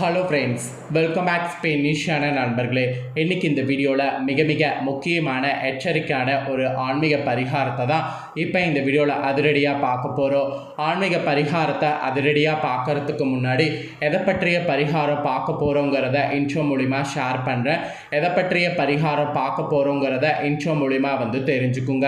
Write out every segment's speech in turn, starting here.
Hello friends welcome back ஸ்பெயினிஷான நண்பர்களே. இன்றைக்கி இந்த வீடியோவில் மிக மிக முக்கியமான எச்சரிக்கையான ஒரு ஆன்மீக பரிகாரத்தை தான் இப்போ இந்த வீடியோவில் அதிரடியாக பார்க்க போகிறோம் ஆன்மீக பரிகாரத்தை அதிரடியாக பார்க்கறதுக்கு முன்னாடி எதை பற்றிய பரிகாரம் பார்க்க போகிறோங்கிறத இன்ட்ரோ மூலிமா ஷேர் பண்ணுறேன் எதை பற்றிய பரிகாரம் பார்க்க போகிறோங்கிறத இன்ட்ரோ மூலிமா வந்து தெரிஞ்சுக்குங்க.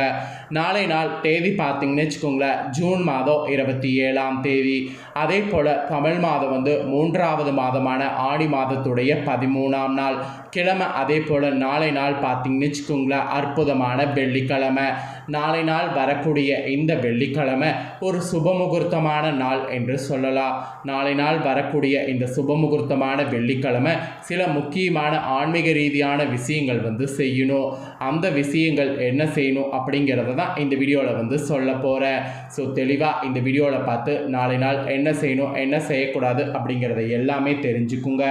நாளை நாள் தேதி பார்த்தீங்கன்னு வச்சுக்கோங்களேன் ஜூன் மாதம் இருபத்தி ஏழாம் தேதி. அதே போல் தமிழ் மாதம் வந்து மூன்றாவது மாதம் மாதமான ஆடி மாதத்துடைய பதிமூணாம் நாள். கிழமை அதே போல் நாளை நாள் பார்த்தீங்கன்னு வச்சுக்கோங்களேன் அற்புதமான வெள்ளிக்கிழமை. நாளை நாள் வரக்கூடிய இந்த வெள்ளிக்கிழமை ஒரு சுபமுகூர்த்தமான நாள் என்று சொல்லலாம். நாளை நாள் வரக்கூடிய இந்த சுபமுகூர்த்தமான வெள்ளிக்கிழமை சில முக்கியமான ஆன்மீக ரீதியான விஷயங்கள் வந்து செய்யணும். அந்த விஷயங்கள் என்ன செய்யணும் அப்படிங்கிறத தான் இந்த வீடியோவில் வந்து சொல்ல போகிறேன் ஸோ தெளிவாக இந்த வீடியோவில் பார்த்து நாளை நாள் என்ன செய்யணும் என்ன செய்யக்கூடாது அப்படிங்கிறத எல்லாமே தெரிஞ்சுக்குங்க.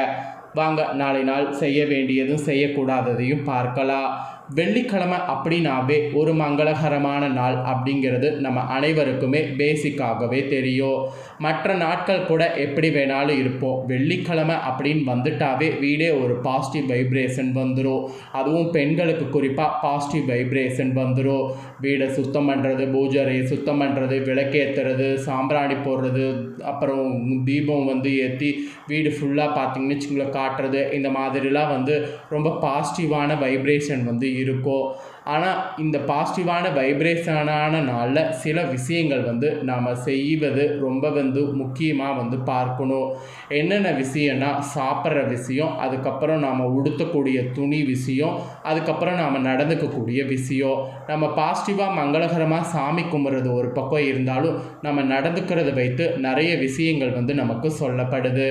வாங்க நாளை நாள் செய்ய வேண்டியதும் செய்யக்கூடாததையும் பார்க்கலாம். வெள்ளிக்கிழமை அப்படின்னாவே ஒரு மங்களகரமான நாள் அப்படிங்கிறது நம்ம அனைவருக்குமே பேசிக்காகவே தெரியும். மற்ற நாட்கள் கூட எப்படி வேணாலும் இருப்போம். வெள்ளிக்கிழமை அப்படின்னு வந்துட்டாவே வீடே ஒரு பாசிட்டிவ் வைப்ரேஷன் வந்துடும் அதுவும் பெண்களுக்கு குறிப்பாக பாசிட்டிவ் வைப்ரேஷன் வந்துடும் வீடை சுத்தம் பண்ணுறது பூஜரை சுத்தம் பண்ணுறது விளக்கேற்றுறது சாம்பிராணி போடுறது அப்புறம் தீபம் வந்து ஏற்றி வீடு ஃபுல்லாக பார்த்தீங்கன்னு வச்சுங்களேன் காட்டுறது இந்த மாதிரிலாம் வந்து ரொம்ப பாசிட்டிவான வைப்ரேஷன் வந்து ゆる子。ஆனால் இந்த பாசிட்டிவான வைப்ரேஷனான நாளில் சில விஷயங்கள் வந்து நாம் செய்வது ரொம்ப வந்து முக்கியமாக வந்து பார்க்கணும். என்னென்ன விஷயம்னா சாப்பிட்ற விஷயம் அதுக்கப்புறம் நாம் உடுத்தக்கூடிய துணி விஷயம் அதுக்கப்புறம் நாம் நடந்துக்கக்கூடிய விஷயம். நம்ம பாசிட்டிவாக மங்களகரமாக சாமி கும்பிட்றது ஒரு பக்கம் இருந்தாலும் நம்ம நடந்துக்கிறத வைத்து நிறைய விஷயங்கள் வந்து நமக்கு சொல்லப்படுது.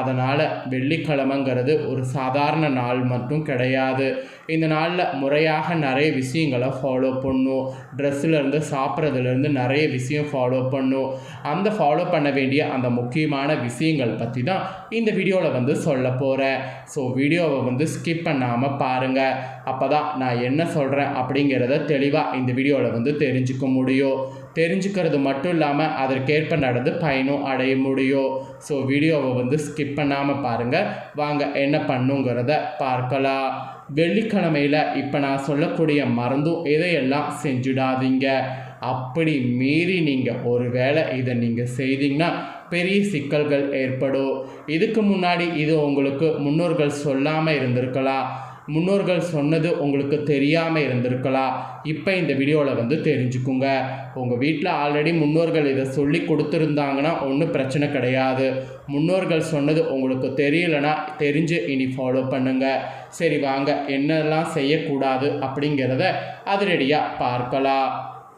அதனால் வெள்ளிக்கிழமைங்கிறது ஒரு சாதாரண நாள் மட்டும் கிடையாது. இந்த நாளில் முறையாக நிறைய விஷயங்களை ஃபாலோ பண்ணும் ட்ரெஸ்ஸுலேருந்து சாப்பிட்றதுலேருந்து நிறைய விஷயம் ஃபாலோ பண்ணும் அந்த ஃபாலோ பண்ண வேண்டிய அந்த முக்கியமான விஷயங்கள் பற்றி தான் இந்த வீடியோவில் வந்து சொல்ல போகிறேன் ஸோ வீடியோவை வந்து ஸ்கிப் பண்ணாமல் பாருங்கள் அப்போ தான் நான் என்ன சொல்கிறேன் அப்படிங்கிறத தெளிவாக இந்த வீடியோவில் வந்து தெரிஞ்சுக்க முடியும். தெரிஞ்சுக்கிறது மட்டும் இல்லாமல் அதற்கேற்ப நடந்து பயனும் அடைய முடியும். ஸோ வீடியோவை வந்து ஸ்கிப் பண்ணாமல் பாருங்கள் வாங்க என்ன பண்ணுங்கிறத பார்க்கலாம். வெள்ளிக்கிழமையில் இப்போ நான் சொல்லக்கூடிய மறந்தும் இதையெல்லாம் செஞ்சுடாதீங்க. அப்படி மீறி நீங்கள் ஒரு வேளை இதை நீங்கள் செய்தீங்கன்னா பெரிய சிக்கல்கள் ஏற்படும். இதுக்கு முன்னாடி இது உங்களுக்கு முன்னோர்கள் சொல்லாமல் இருந்திருக்கலாம். முன்னோர்கள் சொன்னது உங்களுக்கு தெரியாமல் இருந்திருக்கலாம் இப்போ இந்த வீடியோவில் வந்து தெரிஞ்சுக்குங்க. உங்கள் வீட்டில் ஆல்ரெடி முன்னோர்கள் இதை சொல்லி கொடுத்துருந்தாங்கன்னா ஒன்றும் பிரச்சனை கிடையாது. முன்னோர்கள் சொன்னது உங்களுக்கு தெரியலனா தெரிஞ்சு இனி ஃபாலோ பண்ணுங்கள் சரி வாங்க. என்னெல்லாம் செய்யக்கூடாது அப்படிங்கிறத அதிரடியாக பார்க்கலாம்.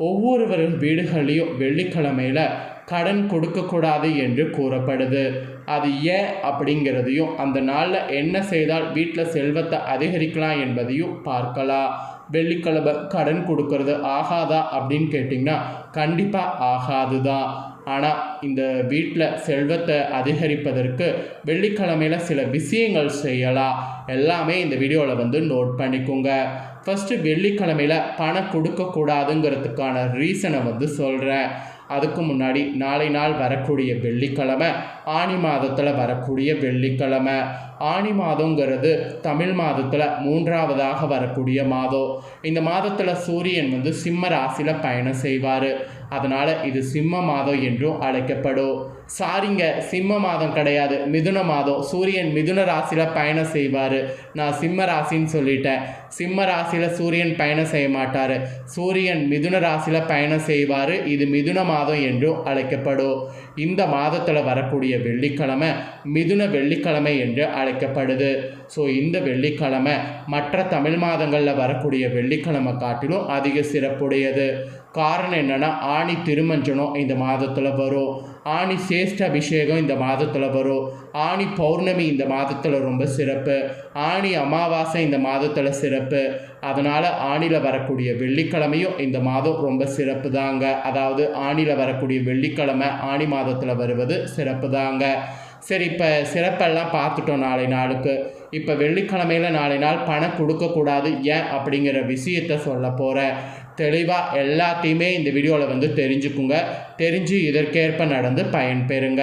ஒவ்வொருவரின் வீடுகள்லேயும் வெள்ளிக்கிழமையில் கடன் கொடுக்கக்கூடாது என்று கூறப்படுது. அது ஏன் அப்படிங்கிறதையும் அந்த நாளில் என்ன செய்தால் வீட்டில் செல்வத்தை அதிகரிக்கலாம் என்பதையும் பார்க்கலாம் வெள்ளிக்கிழமை கடன் கொடுக்கறது ஆகாதா அப்படின்னு கேட்டிங்கன்னா கண்டிப்பாக ஆகாது தான் ஆனால் இந்த வீட்டில் செல்வத்தை அதிகரிப்பதற்கு வெள்ளிக்கிழமையில் சில விஷயங்கள் செய்யலாம் எல்லாமே இந்த வீடியோவில் வந்து நோட் பண்ணிக்கோங்க. ஃபஸ்ட்டு வெள்ளிக்கிழமையில் பணம் கொடுக்கக்கூடாதுங்கிறதுக்கான ரீசனை வந்து சொல்கிறேன் அதுக்கு முன்னாடி நாளை நாள் வரக்கூடிய வெள்ளிக்கிழமை ஆணி மாதத்தில் வரக்கூடிய வெள்ளிக்கிழமை. ஆணி மாதங்கிறது தமிழ் மாதத்தில் மூன்றாவதாக வரக்கூடிய மாதம். இந்த மாதத்தில் சூரியன் வந்து சிம்ம ராசியில் பயணம் செய்வார். அதனால் இது சிம்ம மாதம் என்றும் அழைக்கப்படும். சாரிங்க சிம்ம மாதம் கிடையாது மிதுன மாதம். சூரியன் மிதுன ராசியில் பயணம் செய்வார். நான் சிம்ம ராசின்னு சொல்லிட்டேன். சிம்ம ராசியில் சூரியன் பயணம் செய்ய மாட்டார். சூரியன் மிதுன ராசியில் பயணம் செய்வார். இது மிதுன மாதம் என்றும் அழைக்கப்படும். இந்த மாதத்தில் வரக்கூடிய வெள்ளிக்கிழமை மிதுன வெள்ளிக்கிழமை என்று அழைக்கப்படுது. ஸோ இந்த வெள்ளிக்கிழமை மற்ற தமிழ் மாதங்களில் வரக்கூடிய வெள்ளிக்கிழமை காட்டிலும் அதிக சிறப்புடையது. காரணம் என்னென்னா ஆணி திருமஞ்சனம் இந்த மாதத்தில் வரும். ஆணி சேஷ்ட அபிஷேகம் இந்த மாதத்தில் வரும். ஆணி பௌர்ணமி இந்த மாதத்தில் ரொம்ப சிறப்பு. ஆணி அமாவாசை இந்த மாதத்தில் சிறப்பு. அதனால் ஆணியில் வரக்கூடிய வெள்ளிக்கிழமையும் இந்த மாதம் ரொம்ப சிறப்பு தாங்க அதாவது ஆணியில் வரக்கூடிய வெள்ளிக்கிழமை ஆணி மாதத்தில் வருவது சிறப்பு தாங்க சரி இப்போ சிறப்பெல்லாம் பார்த்துட்டோம் நாளை நாளுக்கு. இப்போ வெள்ளிக்கிழமையில் நாளை நாள் பணம் கொடுக்கக்கூடாது ஏன் அப்படிங்கிற விஷயத்த சொல்ல போகிறேன் தெளிவாக எல்லாத்தையுமே இந்த வீடியோவில் வந்து தெரிஞ்சுக்குங்க. தெரிஞ்சு இதற்கேற்ப நடந்து பயன்பெறுங்க.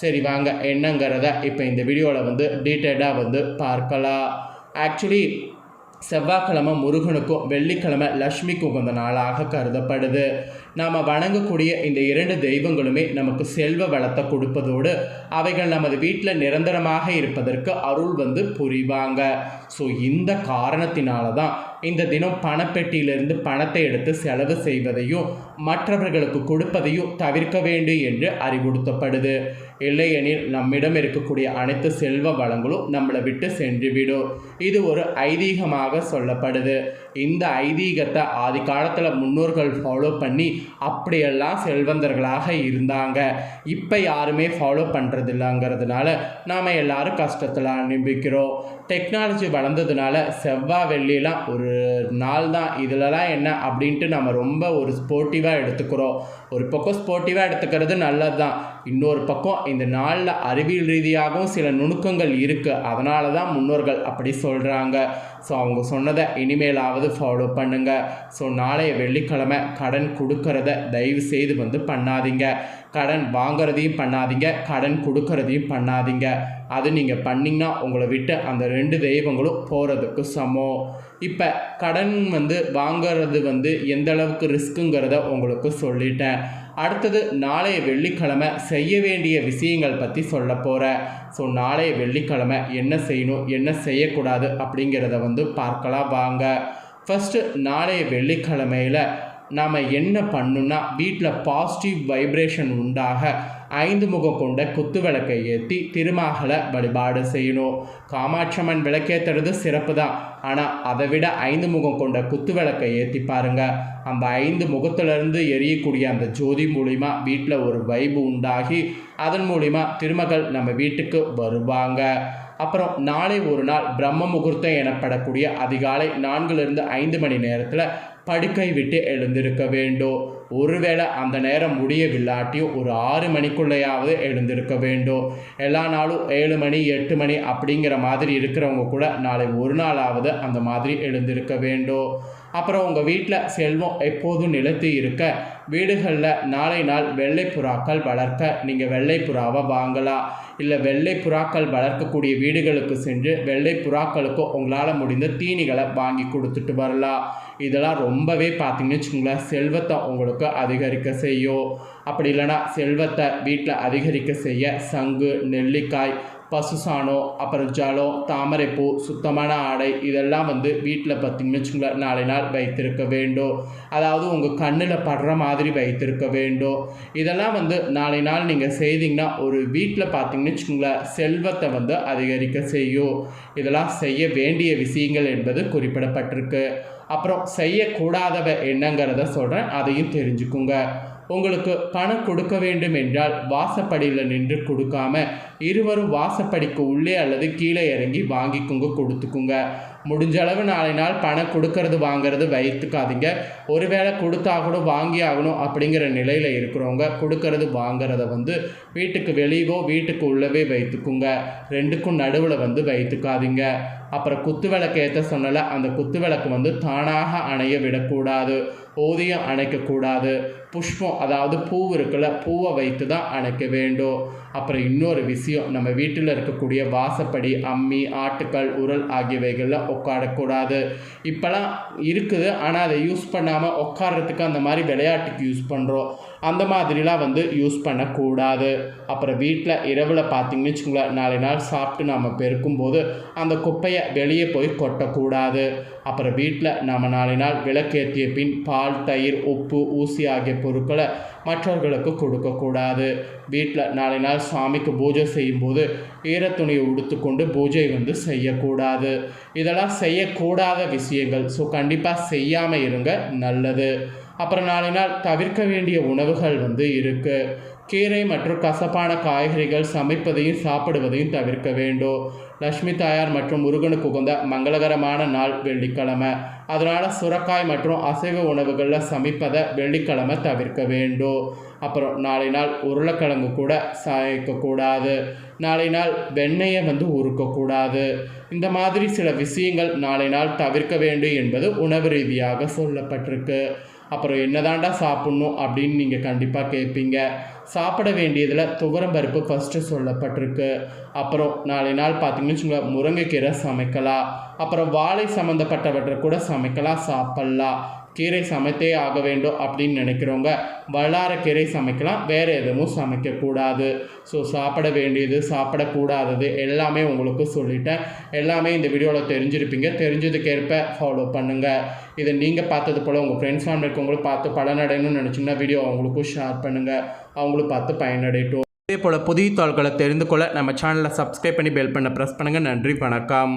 சரி வாங்க. என்னங்கிறத இப்போ இந்த வீடியோவில் வந்து டீட்டெயிலாக வந்து பார்க்கலாம். ஆக்சுவலி செவ்வாய்க்கிழமை முருகனுக்கும் வெள்ளிக்கிழமை லக்ஷ்மிக்கு உகந்த நாளாக கருதப்படுது. நாம் வணங்கக்கூடிய இந்த இரண்டு தெய்வங்களுமே நமக்கு செல்வ வளத்தை கொடுப்பதோடு அவைகள் நமது வீட்டில் நிரந்தரமாக இருப்பதற்கு அருள் வந்து புரிவாங்க. ஸோ இந்த காரணத்தினால தான் இந்த தினம் பணப்பெட்டியிலிருந்து பணத்தை எடுத்து செலவு செய்வதையும் மற்றவர்களுக்கு கொடுப்பதையும் தவிர்க்க வேண்டும் என்று அறிவுறுத்தப்படுது. இல்லையெனில் நம்மிடம் இருக்கக்கூடிய அனைத்து செல்வ வளங்களும் நம்மளை விட்டு சென்றுவிடும். இது ஒரு ஐதீகமாக சொல்லப்படுது. இந்த ஐதீகத்தை ஆதி காலத்தில் முன்னோர்கள் ஃபாலோ பண்ணி அப்படியெல்லாம் செல்வந்தர்களாக இருந்தாங்க. இப்போ யாருமே ஃபாலோ பண்ணுறதில்லங்கிறதுனால நாம் எல்லாரும் கஷ்டத்தில் அனுபவிக்கிறோம் டெக்னாலஜி வளர்ந்ததுனால செவ்வாய் வெள்ளிலாம் ஒரு நாள் தான் இதிலலாம் என்ன? அப்படின்ட்டு நம்ம ரொம்ப ஒரு ஸ்போர்ட்டிவாக எடுத்துக்கிறோம். ஒரு பக்கம் ஸ்போர்ட்டிவாக எடுத்துக்கிறது நல்லது தான் இன்னொரு பக்கம் இந்த நாளில் அறிவியல் ரீதியாகவும் சில நுணுக்கங்கள் இருக்குது அதனால தான் முன்னோர்கள் அப்படி சொல்கிறாங்க ஸோ அவங்க சொன்னதை இனிமேலாவது ஃபாலோ பண்ணுங்க. ஸோ நாளைய வெள்ளிக்கிழமை கடன் கொடுக்கறத தயவு செய்து வந்து பண்ணாதீங்க. கடன் வாங்குறதையும் பண்ணாதீங்க. கடன் கொடுக்கறதையும் பண்ணாதீங்க. அது நீங்கள் பண்ணிங்கன்னா உங்களை விட்டு அந்த ரெண்டு தெய்வங்களும் போகிறதுக்கு சமம். இப்போ கடன் வந்து வாங்குறது வந்து எந்த அளவுக்கு ரிஸ்க்குங்கிறத உங்களுக்கு சொல்லிட்டேன். அடுத்தது நாளைய வெள்ளிக்கிழமை செய்ய வேண்டிய விஷயங்கள் பற்றி சொல்ல போகிறேன் ஸோ நாளைய வெள்ளிக்கிழமை என்ன செய்யணும் என்ன செய்யக்கூடாது அப்படிங்கிறத வந்து பார்க்கலாம் வாங்க. ஃபஸ்ட்டு நாளைய வெள்ளிக்கிழமையில் நாம் என்ன பண்ணுன்னா வீட்டில் பாசிட்டிவ் வைப்ரேஷன் உண்டாக ஐந்து முகம் கொண்ட குத்து விளக்கை ஏற்றி திருமகளை வழிபாடு செய்யணும். காமாட்சம்மன் விளக்கேற்றுறது சிறப்பு தான் ஆனால் அதை விட ஐந்து முகம் கொண்ட குத்து விளக்கை ஏற்றி பாருங்க. அந்த ஐந்து முகத்திலிருந்து எரியக்கூடிய அந்த ஜோதி மூலிமா வீட்டில் ஒரு வைபு உண்டாகி அதன் மூலிமா திருமகள் நம்ம வீட்டுக்கு வருவாங்க. அப்புறம் நாளை ஒரு நாள் பிரம்ம முகூர்த்தம் எனப்படக்கூடிய அதிகாலை நான்குலேருந்து ஐந்து மணி நேரத்தில் படுக்கை விட்டு எழுந்திருக்க வேண்டும். ஒருவேளை அந்த நேரம் முடியவில்லாட்டியும் ஒரு ஆறு மணிக்குள்ளேயாவது எழுந்திருக்க வேண்டும். எல்லா நாளும் ஏழு மணி எட்டு மணி அப்படிங்கிற மாதிரி இருக்கிறவங்க கூட நாளை ஒரு நாளாவது அந்த மாதிரி எழுந்திருக்க வேண்டும். அப்புறம் உங்கள் வீட்டில் செல்வம் எப்போதும் நிலைத்து இருக்க. வீடுகளில் நாளை நாள் வெள்ளை புறாக்கள் வளர்க்க. நீங்கள் வெள்ளை புறாவை வாங்கலாம். இல்லை வெள்ளை புறாக்கள் வளர்க்கக்கூடிய வீடுகளுக்கு சென்று வெள்ளை புறாக்களுக்கு உங்களால் முடிந்த தீனிகளை வாங்கி கொடுத்துட்டு வரலாம். இதெல்லாம் ரொம்பவே பார்த்தீங்கன்னு வச்சுக்கோங்களேன் செல்வத்தை உங்களுக்கு அதிகரிக்க செய்யும். அப்படி இல்லைன்னா செல்வத்தை வீட்டில் அதிகரிக்க செய்ய சங்கு நெல்லிக்காய் பசு சாணம் அப்புறம் ஜலம் தாமரைப்பூ சுத்தமான ஆடை இதெல்லாம் வந்து வீட்டில் பார்த்திங்கன்னு வச்சுக்கோங்களேன் நாளை நாள் வைத்திருக்க வேண்டும். அதாவது உங்கள் கண்ணில் படுற மாதிரி வைத்திருக்க வேண்டும். இதெல்லாம் வந்து நாளை நாள் நீங்கள் செய்தீங்கன்னா ஒரு வீட்டில் பார்த்தீங்கன்னு வச்சுக்கோங்களேன் செல்வத்தை வந்து அதிகரிக்க செய்யும். இதெல்லாம் செய்ய வேண்டிய விஷயங்கள் என்பது குறிப்பிடப்பட்டிருக்கு. அப்புறம் செய்யக்கூடாதவ என்னங்கிறத சொல்கிறேன் அதையும் தெரிஞ்சுக்குங்க. உங்களுக்கு பணம் கொடுக்க வேண்டும் என்றால் வாசப்படியில் நின்று கொடுக்காம இருவரும் வாசப்படிக்கு உள்ளே அல்லது கீழே இறங்கி வாங்கிக்குங்க கொடுத்துக்குங்க. முடிஞ்ச அளவு நாளை நாள் பணம் கொடுக்கறது வாங்குறது வைத்துக்காதீங்க. ஒருவேளை கொடுத்தாகணும் வாங்கி ஆகணும் அப்படிங்கிற நிலையில் இருக்கிறவங்க கொடுக்கறது வாங்கிறத வந்து வீட்டுக்கு வெளியவோ வீட்டுக்கு உள்ளவே வைத்துக்குங்க. ரெண்டுக்கும் நடுவில் வந்து வைத்துக்காதீங்க. அப்புறம் குத்து விளக்கு ஏற்ற சொன்னல அந்த குத்து விளக்கு வந்து தானாக அணைய விடக்கூடாது. ஓதியம் அணைக்கக்கூடாது. புஷ்பம் அதாவது பூ இருக்குல்ல பூவை வைத்து தான் அணைக்க வேண்டும். அப்புறம் இன்னொரு விஷயம் நம்ம வீட்டில் இருக்கக்கூடிய வாசப்படி அம்மி ஆட்டுக்கல் உரல் ஆகியவைகளில் உட்காரக்கூடாது. இப்போலாம் இருக்குது ஆனால் அதை யூஸ் பண்ணாமல் உட்காடுறதுக்கு அந்த மாதிரி விளையாட்டுக்கு யூஸ் பண்ணுறோம் அந்த மாதிரிலாம் வந்து யூஸ் பண்ணக்கூடாது. அப்புறம் வீட்டில் இரவில் பார்த்தீங்கன்னு வச்சுக்கோங்களேன் நாளை நாள் சாப்பிட்டு நாம் பெருக்கும்போது அந்த குப்பையை வெளியே போய் கொட்டக்கூடாது. அப்புறம் வீட்டில் நாம் நாளை நாள் விளக்கேற்றிய பின் பால் தயிர் உப்பு ஊசி ஆகிய பொருட்களை மற்றவர்களுக்கு கொடுக்கக்கூடாது. வீட்டில் நாளை நாள் சாமிக்கு பூஜை செய்யும்போது ஈரத்துணியை உடுத்துக்கொண்டு பூஜை வந்து செய்யக்கூடாது. இதெல்லாம் செய்யக்கூடாத விஷயங்கள். ஸோ கண்டிப்பாக செய்யாமல் இருங்க. நல்லது. அப்புறம் நாளை நாள் தவிர்க்க வேண்டிய உணவுகள் வந்து இருக்குது கீரை மற்றும் கசப்பான காய்கறிகள் சமைப்பதையும் சாப்பிடுவதையும் தவிர்க்க வேண்டும். லட்சுமி தாயார் மற்றும் முருகனுக்கு உகந்த மங்களகரமான நாள் வெள்ளிக்கிழமை. அதனால் சுரக்காய் மற்றும் அசைவ உணவுகளில் சமைப்பதை வெள்ளிக்கிழமை தவிர்க்க வேண்டும். அப்புறம் நாளை நாள் உருளைக்கிழங்கு கூட சமைக்கக்கூடாது நாளை நாள் வெண்ணெயை வந்து உருக்கக்கூடாது. இந்த மாதிரி சில விஷயங்கள் நாளை நாள் தவிர்க்க வேண்டும் என்பது உணவு ரீதியாக சொல்லப்பட்டிருக்கு. அப்புறம் என்னதாண்டா சாப்பிட்ணும் அப்படின்னு நீங்கள் கண்டிப்பாக கேட்பீங்க. சாப்பிட வேண்டியதில் துவரம் பருப்பு ஃபஸ்ட்டு சொல்லப்பட்டிருக்கு. அப்புறம் நாளை நாள் பார்த்தீங்கன்னு வச்சுக்கோங்க முருங்கைக்கீரை சமைக்கலாம். அப்புறம் வாழை சம்மந்தப்பட்டவற்றை கூட சமைக்கலாம் சாப்பிட்லாம். கீரை சமைத்தே ஆக வேண்டும் அப்படின்னு நினைக்கிறவங்க வல்லாரக்கீரை சமைக்கலாம் வேறு எதுவும் சமைக்கக்கூடாது. ஸோ சாப்பிட வேண்டியது சாப்பிடக்கூடாதது எல்லாமே உங்களுக்கு சொல்லிட்டேன். எல்லாமே இந்த வீடியோவில் தெரிஞ்சிருப்பீங்க. தெரிஞ்சதுக்கேற்ப ஃபாலோ பண்ணுங்கள் இதை நீங்கள் பார்த்தது போல் உங்கள் ஃப்ரெண்ட்ஸ் ஃபேமிலி இருக்கவங்களும் பார்த்து பலனடையணும்னு நினச்சிங்கன்னா வீடியோ அவங்களுக்கும் ஷேர் பண்ணுங்கள் அவங்களும் பார்த்து பயனடையட்டும். இதே போல் புதிய தாள்களை தெரிந்து கொள்ள நம்ம சேனலை சப்ஸ்கிரைப் பண்ணி பெல் பண்ண ப்ரெஸ் பண்ணுங்கள் நன்றி வணக்கம்.